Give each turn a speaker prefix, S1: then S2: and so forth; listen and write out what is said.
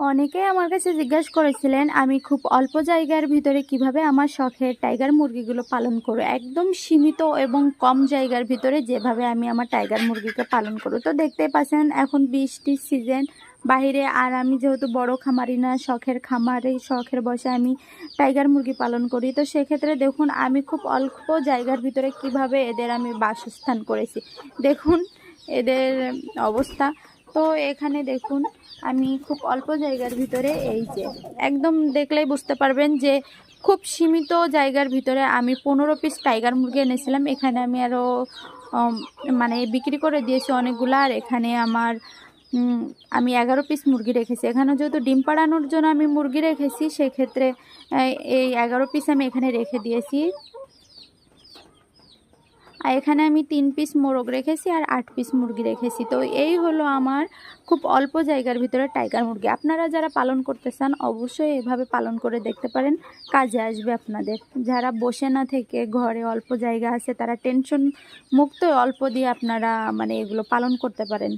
S1: অনেকেই আমার কাছে জিজ্ঞাসা করেছিলেন, আমি খুব অল্প জায়গার ভিতরে কীভাবে আমার শখের টাইগার মুরগিগুলো পালন করব? একদম সীমিত এবং কম জায়গার ভিতরে যেভাবে আমি আমার টাইগার মুরগিকে পালন করব। তো দেখতেই পাচ্ছেন, এখন বৃষ্টির সিজন বাইরে আর আমি যেহেতু বড় খামারি না, শখের খামারে, শখের বসে আমি টাইগার মুরগি পালন করি, তো সেক্ষেত্রে দেখুন, আমি খুব অল্প জায়গার ভিতরে কীভাবে এদের আমি বাসস্থান করেছি। দেখুন, এদের অবস্থা তো এখানে দেখুন, আমি খুব অল্প জায়গার ভিতরে এই যে, একদম দেখলেই বুঝতে পারবেন যে খুব সীমিত জায়গার ভিতরে আমি পনেরো পিস টাইগার মুরগি এনেছিলাম। এখানে আমি আরও মানে বিক্রি করে দিয়েছি অনেকগুলো। আর এখানে আমার আমি এগারো পিস মুরগি রেখেছি। এখানে যেহেতু ডিম পাড়ানোর জন্য আমি মুরগি রেখেছি, সেক্ষেত্রে এই এগারো পিস আমি এখানে রেখে দিয়েছি। আর এখানে আমি তিন পিস মোরগ রেখেছি আর আট পিস মুরগি রেখেছি। তো এই হলো আমার খুব অল্প জায়গার ভিতরে টাইগার মুরগি। আপনারা যারা পালন করতে চান, অবশ্যই এভাবে পালন করে দেখতে পারেন। কাজে আসবে আপনাদের। যারা বসে না থেকে ঘরে অল্প জায়গা আছে, তারা টেনশন মুক্ত অল্প দিয়ে আপনারা মানে এগুলো পালন করতে পারেন।